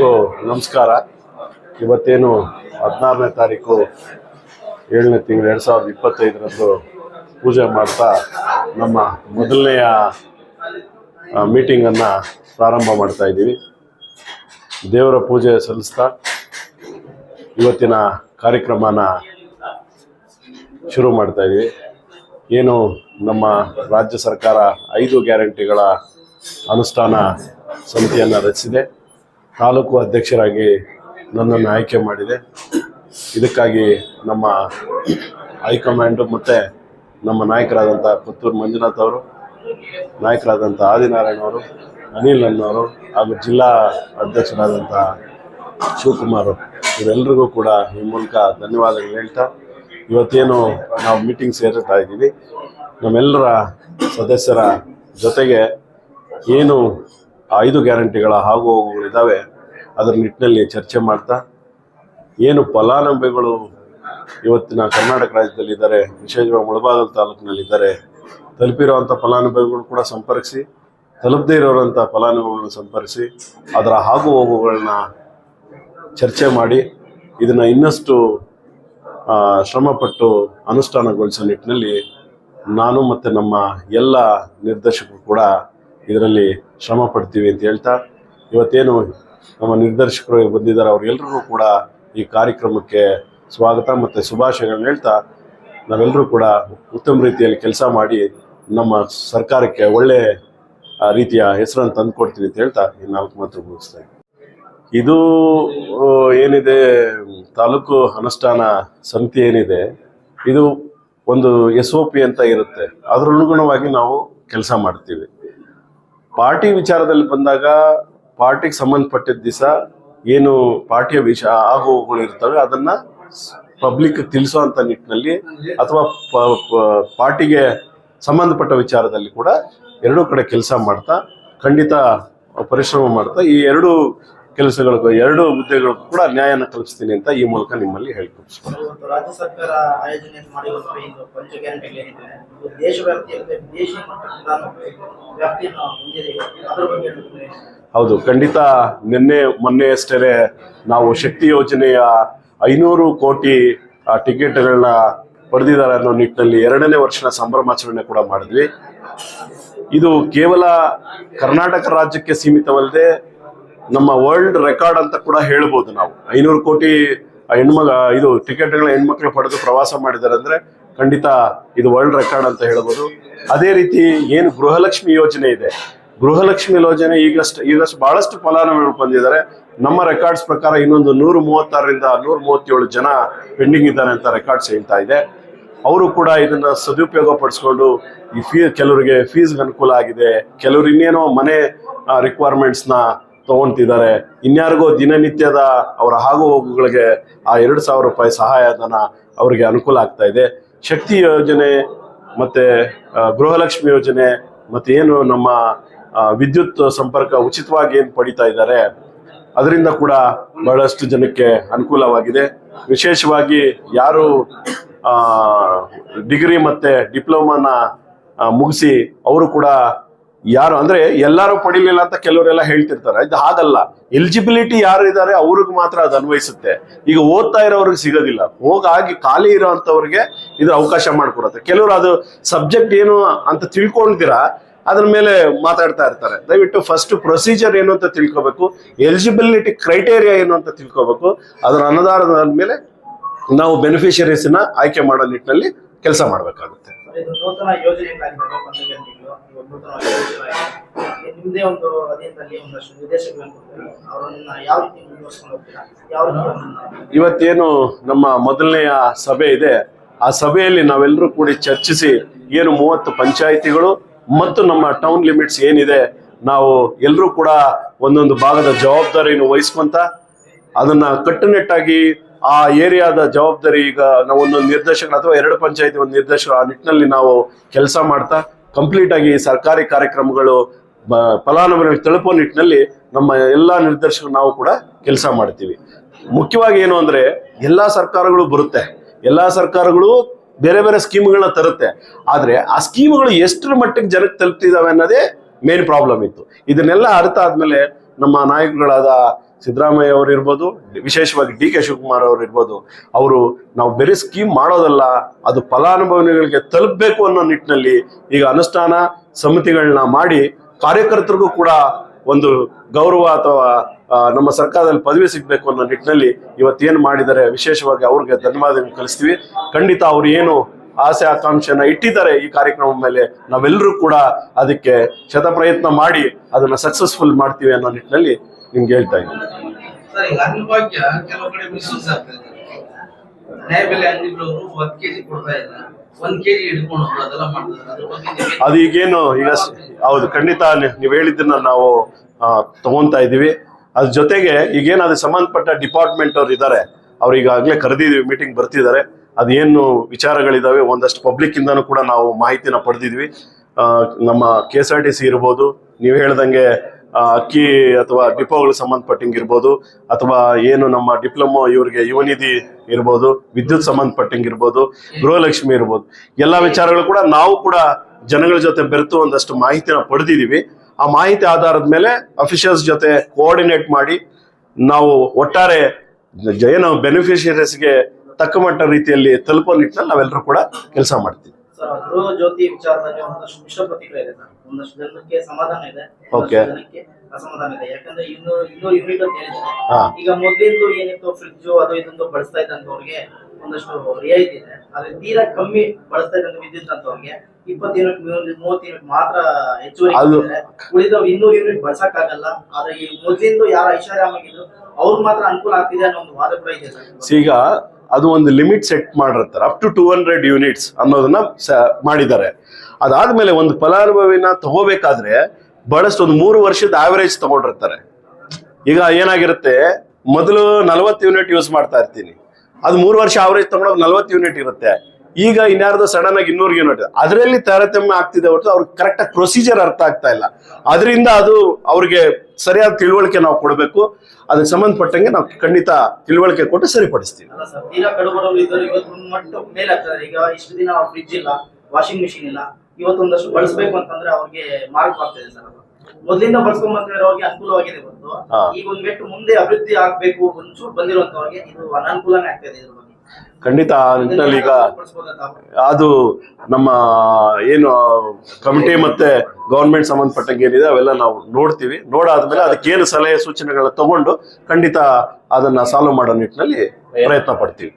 ನಮಸ್ಕಾರ. ಇವತ್ತೇನು ಹದಿನಾರನೇ ತಾರೀಕು ಏಳನೇ ತಿಂಗಳು ಎರಡು ಸಾವಿರದ ಇಪ್ಪತ್ತೈದರಂದು ಪೂಜೆ ಮಾಡ್ತಾ ನಮ್ಮ ಮೊದಲನೆಯ ಮೀಟಿಂಗನ್ನು ಪ್ರಾರಂಭ ಮಾಡ್ತಾ ಇದ್ದೀವಿ. ದೇವರ ಪೂಜೆ ಸಲ್ಲಿಸ್ತಾ ಇವತ್ತಿನ ಕಾರ್ಯಕ್ರಮನ ಶುರು ಮಾಡ್ತಾ ಇದ್ದೀವಿ. ಏನು ನಮ್ಮ ರಾಜ್ಯ ಸರ್ಕಾರ ಐದು ಗ್ಯಾರಂಟಿಗಳ ಅನುಷ್ಠಾನ ಸಮಿತಿಯನ್ನು ರಚಿಸಿದೆ. ತಾಲೂಕು ಅಧ್ಯಕ್ಷರಾಗಿ ನನ್ನನ್ನು ಆಯ್ಕೆ ಮಾಡಿದೆ. ಇದಕ್ಕಾಗಿ ನಮ್ಮ ಹೈಕಮಾಂಡ್ ಮತ್ತು ನಮ್ಮ ನಾಯಕರಾದಂಥ ಪುತ್ತೂರು ಮಂಜುನಾಥ್ ಅವರು, ನಾಯಕರಾದಂಥ ಆದಿನಾರಾಯಣ ಅವರು, ಅನಿಲ್ ಅನ್ನೋರು ಹಾಗೂ ಜಿಲ್ಲಾ ಅಧ್ಯಕ್ಷರಾದಂಥ ಶಿವಕುಮಾರ್ ಇವರೆಲ್ಲರಿಗೂ ಕೂಡ ಈ ಮೂಲಕ ಧನ್ಯವಾದಗಳು ಹೇಳ್ತಾ, ಇವತ್ತೇನು ನಾವು ಮೀಟಿಂಗ್ ಸೇರ್ತಾ ಇದ್ದೀವಿ. ನಮ್ಮೆಲ್ಲರ ಸದಸ್ಯರ ಜೊತೆಗೆ ಏನು ಐದು ಗ್ಯಾರಂಟಿಗಳ ಆಗು ಹೋಗುಗಳಿದ್ದಾವೆ ಅದರ ನಿಟ್ಟಿನಲ್ಲಿ ಚರ್ಚೆ ಮಾಡ್ತಾ, ಏನು ಫಲಾನುಭವಿಗಳು ಇವತ್ತಿನ ಕರ್ನಾಟಕ ರಾಜ್ಯದಲ್ಲಿದ್ದಾರೆ, ವಿಶೇಷವಾಗಿ ಮುಳಬಾಗಲ್ ತಾಲೂಕಿನಲ್ಲಿದ್ದಾರೆ ತಲುಪಿರುವಂಥ ಫಲಾನುಭವಿಗಳು ಕೂಡ ಸಂಪರ್ಕಿಸಿ, ತಲುಪದೇ ಇರೋವಂಥ ಫಲಾನುಭವಿಗಳನ್ನು ಸಂಪರ್ಕಿಸಿ, ಅದರ ಆಗು ಹೋಗುಗಳನ್ನ ಚರ್ಚೆ ಮಾಡಿ, ಇದನ್ನು ಇನ್ನಷ್ಟು ಶ್ರಮಪಟ್ಟು ಅನುಷ್ಠಾನಗೊಳಿಸೋ ನಿಟ್ಟಿನಲ್ಲಿ ನಾನು ಮತ್ತು ನಮ್ಮ ಎಲ್ಲ ನಿರ್ದೇಶಕರು ಕೂಡ ಇದರಲ್ಲಿ ಶ್ರಮ ಪಡ್ತೀವಿ ಅಂತ ಹೇಳ್ತಾ, ಇವತ್ತೇನು ನಮ್ಮ ನಿರ್ದೇಶಕರು ಬಂದಿದ್ದಾರೆ. ಅವರೆಲ್ಲರಿಗೂ ಕೂಡ ಈ ಕಾರ್ಯಕ್ರಮಕ್ಕೆ ಸ್ವಾಗತ ಮತ್ತು ಶುಭಾಶಯಗಳನ್ನ ಹೇಳ್ತಾ ನಾವೆಲ್ಲರೂ ಕೂಡ ಉತ್ತಮ ರೀತಿಯಲ್ಲಿ ಕೆಲಸ ಮಾಡಿ ನಮ್ಮ ಸರ್ಕಾರಕ್ಕೆ ಒಳ್ಳೆ ರೀತಿಯ ಹೆಸರನ್ನು ತಂದುಕೊಡ್ತೀವಿ ಅಂತ ಹೇಳ್ತಾ ಈ ನಾಲ್ಕು ಮಾತ್ರ ಮುಗಿಸ್ತಾ ಇದು ಏನಿದೆ, ತಾಲೂಕು ಅನುಷ್ಠಾನ ಸಮಿತಿ ಏನಿದೆ, ಇದು ಒಂದು ಎಸ್ ಒ ಪಿ ಅಂತ ಇರುತ್ತೆ. ಅದರ ಅನುಗುಣವಾಗಿ ನಾವು ಕೆಲಸ ಮಾಡ್ತೀವಿ. ಪಾರ್ಟಿ ವಿಚಾರದಲ್ಲಿ ಬಂದಾಗ ಪಾರ್ಟಿಗೆ ಸಂಬಂಧಪಟ್ಟಿದ್ದ ದಿವಸ ಏನು ಪಾರ್ಟಿಯ ವಿಷ ಇರ್ತವೆ, ಅದನ್ನ ಪಬ್ಲಿಕ್ ತಿಳಿಸುವಂತ ನಿಟ್ಟಿನಲ್ಲಿ ಅಥವಾ ಪಾರ್ಟಿಗೆ ಸಂಬಂಧಪಟ್ಟ ವಿಚಾರದಲ್ಲಿ ಕೂಡ ಎರಡೂ ಕಡೆ ಕೆಲಸ ಮಾಡ್ತಾ ಖಂಡಿತ ಪರಿಶ್ರಮ ಮಾಡ್ತಾ ಈ ಎರಡು ಕೆಲಸಗಳಿಗೂ ಎರಡು ಹುದ್ದೆಗಳಿಗೂ ಕೂಡ ನ್ಯಾಯನ ಕಲ್ಪಿಸ್ತೀನಿ ಅಂತ ಈ ಮೂಲಕ ನಿಮ್ಮಲ್ಲಿ ಹೇಳ್ಕೊಡ್ತೀನಿ ರಾಜ್ಯ ಸರ್ಕಾರ ಆಯೋಜನೆ ಹೌದು ಖಂಡಿತ ನಿನ್ನೆ ಮೊನ್ನೆ ಅಷ್ಟೇ ನಾವು ಶಕ್ತಿ ಯೋಜನೆಯ ಐನೂರು ಕೋಟಿ ಟಿಕೆಟ್ಗಳನ್ನ ಪಡೆದಿದ್ದಾರೆ ಅನ್ನೋ ನಿಟ್ಟಿನಲ್ಲಿ ಎರಡನೇ ವರ್ಷದ ಸಂಭ್ರಮಾಚರಣೆ ಕೂಡ ಮಾಡಿದ್ವಿ. ಇದು ಕೇವಲ ಕರ್ನಾಟಕ ರಾಜ್ಯಕ್ಕೆ ಸೀಮಿತವಲ್ಲದೆ ನಮ್ಮ ವರ್ಲ್ಡ್ ರೆಕಾರ್ಡ್ ಅಂತ ಕೂಡ ಹೇಳ್ಬೋದು ನಾವು. ಐನೂರು ಕೋಟಿ ಹೆಣ್ಮಗ, ಇದು ಟಿಕೆಟ್ಗಳ ಹೆಣ್ಮಕ್ಳು ಪಡೆದು ಪ್ರವಾಸ ಮಾಡಿದ್ದಾರೆ ಅಂದ್ರೆ ಖಂಡಿತ ಇದು ವರ್ಲ್ಡ್ ರೆಕಾರ್ಡ್ ಅಂತ ಹೇಳ್ಬೋದು. ಅದೇ ರೀತಿ ಏನು ಗೃಹಲಕ್ಷ್ಮಿ ಯೋಜನೆ ಇದೆ. ಗೃಹಲಕ್ಷ್ಮಿ ಯೋಜನೆ ಈಗಷ್ಟು ಈಗಷ್ಟು ಬಹಳಷ್ಟು ಫಲಾನುಭವಿಗಳು ಬಂದಿದ್ದಾರೆ. ನಮ್ಮ ರೆಕಾರ್ಡ್ಸ್ ಪ್ರಕಾರ ಇನ್ನೊಂದು ನೂರು ಮೂವತ್ತಾರರಿಂದ ನೂರ ಮೂವತ್ತೇಳು ಜನ ಪೆಂಡಿಂಗ್ ಇದ್ದಾರೆ ಅಂತ ರೆಕಾರ್ಡ್ಸ್ ಹೇಳ್ತಾ ಇದೆ. ಅವರು ಕೂಡ ಇದನ್ನ ಸದುಪಯೋಗ ಪಡಿಸ್ಕೊಂಡು ಈ ಫೀ ಕೆಲವರಿಗೆ ಫೀಸ್ಗೆ ಅನುಕೂಲ ಆಗಿದೆ. ಕೆಲವರು ಇನ್ನೇನೋ ಮನೆ ರಿಕ್ವೈರ್ಮೆಂಟ್ಸ್ನ ತಗೊಂತಿದ್ದಾರೆ. ಇನ್ಯಾರಿಗೋ ದಿನನಿತ್ಯದ ಅವರ ಆಗು ಹೋಗುಗಳಿಗೆ ಆ ಎರಡು ಸಾವಿರ ರೂಪಾಯಿ ಸಹಾಯಧನ ಅವರಿಗೆ ಅನುಕೂಲ ಆಗ್ತಾ ಇದೆ. ಶಕ್ತಿ ಯೋಜನೆ ಮತ್ತೆ ಗೃಹಲಕ್ಷ್ಮಿ ಯೋಜನೆ ಮತ್ತೆ ಏನು ನಮ್ಮ ವಿದ್ಯುತ್ ಸಂಪರ್ಕ ಉಚಿತವಾಗಿ ಏನು ಪಡಿತಾ ಇದ್ದಾರೆ, ಅದರಿಂದ ಕೂಡ ಬಹಳಷ್ಟು ಜನಕ್ಕೆ ಅನುಕೂಲವಾಗಿದೆ. ವಿಶೇಷವಾಗಿ ಯಾರು ಡಿಗ್ರಿ ಮತ್ತೆ ಡಿಪ್ಲೊಮಾನ ಮುಗಿಸಿ ಅವರು ಕೂಡ ಯಾರು ಅಂದ್ರೆ ಎಲ್ಲರೂ ಪಡಿಲಿಲ್ಲ ಅಂತ ಕೆಲವರೆಲ್ಲ ಹೇಳ್ತಿರ್ತಾರೆ. ಇದು ಹಾಗಲ್ಲ. ಎಲಿಜಿಬಿಲಿಟಿ ಯಾರು ಇದ್ದಾರೆ ಅವ್ರಿಗೆ ಮಾತ್ರ ಅದು ಅನ್ವಯಿಸುತ್ತೆ. ಈಗ ಓದ್ತಾ ಇರೋರಿಗೆ ಸಿಗೋದಿಲ್ಲ. ಹೋಗಾಗಿ ಖಾಲಿ ಇರೋಂಥವ್ರಿಗೆ ಇದು ಅವಕಾಶ ಮಾಡಿಕೊಡುತ್ತೆ. ಕೆಲವರು ಅದು ಸಬ್ಜೆಕ್ಟ್ ಏನು ಅಂತ ತಿಳ್ಕೊಂಡಿದ್ದೀರಾ, ಅದ್ರ ಮೇಲೆ ಮಾತಾಡ್ತಾ ಇರ್ತಾರೆ. ದಯವಿಟ್ಟು ಫಸ್ಟ್ ಪ್ರೊಸೀಜರ್ ಏನು ಅಂತ ತಿಳ್ಕೊಬೇಕು ಎಲಿಜಿಬಿಲಿಟಿ ಕ್ರೈಟೇರಿಯಾ ಏನು ಅಂತ ತಿಳ್ಕೊಬೇಕು, ಅದರ ಅನುದಾನದ ಮೇಲೆ ನಾವು ಬೆನಿಫಿಷರೀಸ್ನ ಆಯ್ಕೆ ಮಾಡೋ ನಿಟ್ಟಿನಲ್ಲಿ ಕೆಲಸ ಮಾಡಬೇಕಾಗುತ್ತೆ. ಇದು ನೂತನ ಯೋಜನೆಗಳಾಗಿದ್ದಾವೆ ಪಂಚ ಗ್ಯಾರಂಟಿಗಳು ಇವಾಗ ನೂತನ ಯೋಜನೆಗಳಾಗಿದೆ ನಿಮ್ಮದೇ ಒಂದು ಅಧೀನದಲ್ಲಿ ಒಂದಷ್ಟು ನಿರ್ದೇಶಕಗಳನ್ನು ಅವರನ್ನ ಯಾವ ರೀತಿ ಮುಂದುವರಿಸ್ಕೊಂಡು ಹೋಗ್ತೀರಾ? ಯಾವ ರೀತಿ ಇವತ್ತೇನು ನಮ್ಮ ಮೊದಲನೆಯ ಸಭೆ ಇದೆ. ಆ ಸಭೆಯಲ್ಲಿ ನಾವೆಲ್ಲರೂ ಕೂಡಿ ಚರ್ಚಿಸಿ ಏನು ಮೂವತ್ತು ಪಂಚಾಯಿತಿಗಳು ಮತ್ತು ನಮ್ಮ ಟೌನ್ ಲಿಮಿಟ್ಸ್ ಏನಿದೆ, ನಾವು ಎಲ್ಲರೂ ಕೂಡ ಒಂದೊಂದು ಭಾಗದ ಜವಾಬ್ದಾರಿಯನ್ನು ವಹಿಸ್ಕೊಂತ ಅದನ್ನ ಕಟ್ಟುನಿಟ್ಟಾಗಿ ಆ ಏರಿಯಾದ ಜವಾಬ್ದಾರಿ ಈಗ ನಾವು ಒಂದು ನಿರ್ದೇಶಕ ಅಥವಾ ಎರಡು ಪಂಚಾಯತಿ ಒಂದು ನಿರ್ದೇಶಕ ಆ ನಿಟ್ಟಿನಲ್ಲಿ ನಾವು ಕೆಲಸ ಮಾಡ್ತಾ ಕಂಪ್ಲೀಟ್ ಆಗಿ ಸರ್ಕಾರಿ ಕಾರ್ಯಕ್ರಮಗಳು ಫಲಾನುಭವಿಗಳಿಗೆ ತಲುಪೋ ನಿಟ್ಟಿನಲ್ಲಿ ನಮ್ಮ ಎಲ್ಲಾ ನಿರ್ದೇಶಕರು ನಾವು ಕೂಡ ಕೆಲಸ ಮಾಡ್ತೀವಿ. ಮುಖ್ಯವಾಗಿ ಏನು ಅಂದ್ರೆ ಎಲ್ಲಾ ಸರ್ಕಾರಗಳು ಬರುತ್ತೆ. ಎಲ್ಲಾ ಸರ್ಕಾರಗಳು ಬೇರೆ ಬೇರೆ ಸ್ಕೀಮ್ಗಳನ್ನ ತರುತ್ತೆ. ಆದ್ರೆ ಆ ಸ್ಕೀಮ್ಗಳು ಎಷ್ಟರ ಮಟ್ಟಿಗೆ ಜನಕ್ಕೆ ತಲುಪ್ತಿದಾವೆ ಅನ್ನೋದೇ ಮೇನ್ ಪ್ರಾಬ್ಲಮ್ ಇತ್ತು. ಇದನ್ನೆಲ್ಲ ಅರ್ಥ ಆದ್ಮೇಲೆ ನಮ್ಮ ನಾಯಕರುಗಳಾದ ಸಿದ್ದರಾಮಯ್ಯ ಅವರು ಇರ್ಬೋದು, ವಿಶೇಷವಾಗಿ ಡಿ ಕೆ ಶಿವಕುಮಾರ್ ಅವರು ಇರ್ಬೋದು, ಅವರು ನಾವು ಬೇರೆ ಸ್ಕೀಮ್ ಮಾಡೋದಲ್ಲ, ಅದು ಫಲಾನುಭವಿಗಳಿಗೆ ತಲುಪಬೇಕು ಅನ್ನೋ ನಿಟ್ಟಿನಲ್ಲಿ ಈಗ ಅನುಷ್ಠಾನ ಸಮಿತಿಗಳನ್ನ ಮಾಡಿ ಕಾರ್ಯಕರ್ತರಿಗೂ ಕೂಡ ಒಂದು ಗೌರವ ಅಥವಾ ನಮ್ಮ ಸರ್ಕಾರದಲ್ಲಿ ಪದವಿ ಸಿಗಬೇಕು ಅನ್ನೋ ನಿಟ್ಟಿನಲ್ಲಿ ಇವತ್ತೇನು ಮಾಡಿದ್ದಾರೆ, ವಿಶೇಷವಾಗಿ ಅವ್ರಿಗೆ ಧನ್ಯವಾದಗಳು ಕಲಿಸ್ತೀವಿ. ಖಂಡಿತ ಅವ್ರು ಏನು ಆಸೆ ಆಕಾಂಕ್ಷೆಯನ್ನ ಇಟ್ಟಿದ್ದಾರೆ ಈ ಕಾರ್ಯಕ್ರಮದ ಮೇಲೆ. ನಾವೆಲ್ಲರೂ ಕೂಡ ಅದಕ್ಕೆ ಶತಪ್ರಯತ್ನ ಮಾಡಿ ಅದನ್ನ ಸಕ್ಸಸ್ಫುಲ್ ಮಾಡ್ತೀವಿ ಅನ್ನೋ ನಿಟ್ಟಿನಲ್ಲಿ ನಿಮ್ಗೆ ಹೇಳ್ತಾ ಇದ್ದೀನಿ. ಅದು ಈಗೇನು ಈಗ ಹೌದು ಖಂಡಿತ ನೀವು ಹೇಳಿದ್ದನ್ನ ನಾವು ತಗೊಂತಾ ಇದ್ದೀವಿ. ಅದ್ರ ಜೊತೆಗೆ ಈಗೇನು ಅದಕ್ಕೆ ಸಂಬಂಧಪಟ್ಟ ಡಿಪಾರ್ಟ್ಮೆಂಟ್ ಅವ್ರು ಇದ್ದಾರೆ ಅವ್ರು ಈಗಾಗಲೇ ಕರೆದಿದ್ದೀವಿ ಮೀಟಿಂಗ್ ಬರ್ತಿದ್ದಾರೆ. ಅದೇನು ವಿಚಾರಗಳಿದಾವೆ, ಒಂದಷ್ಟು ಪಬ್ಲಿಕ್ ಇಂದನೂ ಕೂಡ ನಾವು ಮಾಹಿತಿನ ಪಡೆದಿದ್ವಿ. ನಮ್ಮ K S R T C ಇರ್ಬೋದು, ನೀವು ಹೇಳ್ದಂಗೆ ಅಕ್ಕಿ ಅಥವಾ ಡಿಪೋಗಳು ಸಂಬಂಧಪಟ್ಟಂಗೆ ಇರ್ಬೋದು, ಅಥವಾ ಏನು ನಮ್ಮ ಡಿಪ್ಲೊಮೊ ಇವರಿಗೆ ಯುವನಿಧಿ ಇರ್ಬೋದು, ವಿದ್ಯುತ್ ಸಂಬಂಧಪಟ್ಟಂಗೆ ಇರ್ಬೋದು, ಗೃಹಲಕ್ಷ್ಮಿ ಇರ್ಬೋದು, ಎಲ್ಲ ವಿಚಾರಗಳು ಕೂಡ ನಾವು ಕೂಡ ಜನಗಳ ಜೊತೆ ಬೆರೆತು ಒಂದಷ್ಟು ಮಾಹಿತಿನ ಪಡೆದಿದ್ದೀವಿ ಆ ಮಾಹಿತಿ ಆಧಾರದ ಮೇಲೆ ಅಫಿಷಿಯಲ್ಸ್ ಜೊತೆ ಕೋಆರ್ಡಿನೇಟ್ ಮಾಡಿ, ನಾವು ಒಟ್ಟಾರೆ ಏನು ಬೆನಿಫಿಷಿಯರೀಸ್ಗೆ ತಕ್ಕ ಮಟ್ಟ ರೀತಿಯಲ್ಲಿ ತಲುಪೋ ನಿಟ್ಟಿನಲ್ಲಿ ನಾವೆಲ್ಲರೂ ಕೂಡ ಕೆಲಸ ಮಾಡ್ತೀವಿ ಸರ್ ಗೃಹ ಜ್ಯೋತಿ ವಿಚಾರದಲ್ಲಿ ಒಂದಷ್ಟು ಮಿಶ್ರ ಪ್ರತಿಕ್ರಿಯೆ ಇದೆ ಸರ್ ಒಂದಷ್ಟು ಜನಕ್ಕೆ ಸಮಾಧಾನ ಇದೆ ಓಕೆ. ಜನಕ್ಕೆ ಅಸಮಾಧಾನ ಇದೆ ಯಾಕಂದ್ರೆ ಇನ್ನು ಇನ್ನೂರು ಯೂನಿಟ್ ಅಂತ ಹೇಳಿದ್ರೆ ಹಾ. ಈಗ ಮೊದ್ಲಿಂದು ಏನಿತ್ತು ಫ್ರಿಡ್ಜ್ ಅದು ಇದೊಂದು ಬಳಸ್ತಾ ಇದ್ದಂತವ್ರಿಗೆ ಒಂದಷ್ಟು ರಿಯಾಯಿತಿ ಇದೆ ಆದ್ರೆ ತೀರಾ ಕಮ್ಮಿ ಬಳಸ್ತಾ ಇದ್ದಂತ ವಿದ್ಯುತ್ ಅಂತವ್ರಿಗೆ ಇಪ್ಪತ್ತು ಯೂನಿಟ್ ಮೂವತ್ತು ಯೂನಿಟ್ ಮಾತ್ರ ಹೆಚ್ಚುವರಿ ಅದು- ಕೊಟ್ಟಿದ್ದಾರೆ. ಉಳಿದವ್ ಇನ್ನೂರು ಯೂನಿಟ್ ಬಳಸಕ್ ಆಗಲ್ಲ ಆದ್ರೆ ಈ ಮೊದ್ಲಿಂದು ಯಾರು ಐಷಾರಾಮಾಗಿದ್ರು ಅವ್ರು ಮಾತ್ರ ಅನುಕೂಲ ಆಗ್ತಿದೆ ಅನ್ನೋ ಒಂದು ವಾದ ಕೂಡ ಇದೆ ಸರ್ ಈಗ ಅದು ಒಂದು ಲಿಮಿಟ್ ಸೆಟ್ ಮಾಡಿರ್ತಾರೆ. Up to two hundred units ಅನ್ನೋದನ್ನ ಮಾಡಿದ್ದಾರೆ. ಅದಾದ್ಮೇಲೆ ಒಂದು ಫಲಾನುಭವಿನ ತಗೋಬೇಕಾದ್ರೆ ಬಹಳಷ್ಟು ಒಂದು ಮೂರು ವರ್ಷದ ಆವರೇಜ್ ತಗೊಂಡಿರ್ತಾರೆ. ಈಗ ಏನಾಗಿರುತ್ತೆ, ಮೊದಲು ನಲವತ್ತು ಯೂನಿಟ್ ಯೂಸ್ ಮಾಡ್ತಾ ಇರ್ತೀನಿ. ಅದು ಮೂರು ವರ್ಷ ಆವರೇಜ್ ತಗೊಂಡೋಗಿ ನಲ್ವತ್ತು ಯೂನಿಟ್ ಇರುತ್ತೆ. ಈಗ ಇನ್ಯಾರ್ದು ಸಡನ್ ಆಗಿ ಇನ್ನೂರು ಯೂನಿಟ್ ಅದರಲ್ಲಿ ತಾರತಮ್ಯ ಆಗ್ತಿದೆ ಹೊರತು ಅವ್ರಿಗೆ ಕರೆಕ್ಟ್ ಆಗಿ ಪ್ರೊಸೀಜರ್ ಅರ್ಥ ಆಗ್ತಾ ಇಲ್ಲ. ಅದರಿಂದ ಅದು ಅವ್ರಿಗೆ ಸರಿಯಾದ ತಿಳುವಳಿಕೆ ನಾವು ಕೊಡಬೇಕು. ಅದಕ್ಕೆ ಸಂಬಂಧಪಟ್ಟಂಗೆ ನಾವು ಖಂಡಿತ ತಿಳುವಳಿಕೆ ಕೊಟ್ಟು ಸರಿಪಡಿಸ್ತೀವಿ. ಅಲ್ಲ ಸರ್ ತೀರಾ ಕಡುಬಡವರು ಇದ್ದರು. ಇವತ್ತು ಒಂದು ಮಟ್ಟ ಮೇಲೆ ಆಗ್ತದೆ ಈಗ ಇಷ್ಟು ದಿನ ಫ್ರಿಡ್ಜ್ ಇಲ್ಲ ವಾಷಿಂಗ್ ಮಿಷಿನ್ ಇಲ್ಲ. ಇವತ್ತೊಂದಷ್ಟು ಬಳಸಬೇಕು ಅಂತಂದ್ರೆ ಅವ್ರಿಗೆ ಮಾರ್ಗವಾಗ್ತಿದೆ ಸರ್ ಅದು. ಮೊದಲಿಂದ ಬಳಸ್ಕೊಂಡ್ ಬಂದಿರೋರಿಗೆ ಅನುಕೂಲವಾಗಿದೆ ಬಂದು. ಈಗ ಒಂದ್ ಮೆಟ್ಟು ಮುಂದೆ ಅಭಿವೃದ್ಧಿ ಆಗ್ಬೇಕು ಒಂಚೂರು ಬಂದಿರುವಂತವ್ರಿಗೆ ಇದು ಅನಾನುಕೂಲನೇ ಆಗ್ತದೆ ಇದ್ರ ಬಗ್ಗೆ. ಖಂಡಿತ ಆ ನಿಟ್ಟಿನಲ್ಲಿ ಈಗ ಅದು ನಮ್ಮ ಏನು ಕಮಿಟಿ ಮತ್ತೆ ಗೌರ್ಮೆಂಟ್ ಸಂಬಂಧಪಟ್ಟಂಗೆ ಏನಿದೆ ಅವೆಲ್ಲ ನಾವು ನೋಡ್ತೀವಿ. ನೋಡಾದ್ಮೇಲೆ ಏನು ಸಲಹೆ ಸೂಚನೆಗಳನ್ನ ತಗೊಂಡು ಖಂಡಿತ ಅದನ್ನ ಸಾಲ್ವ್ ಮಾಡೋ ನಿಟ್ಟಿನಲ್ಲಿ ಪ್ರಯತ್ನ ಪಡ್ತೀವಿ.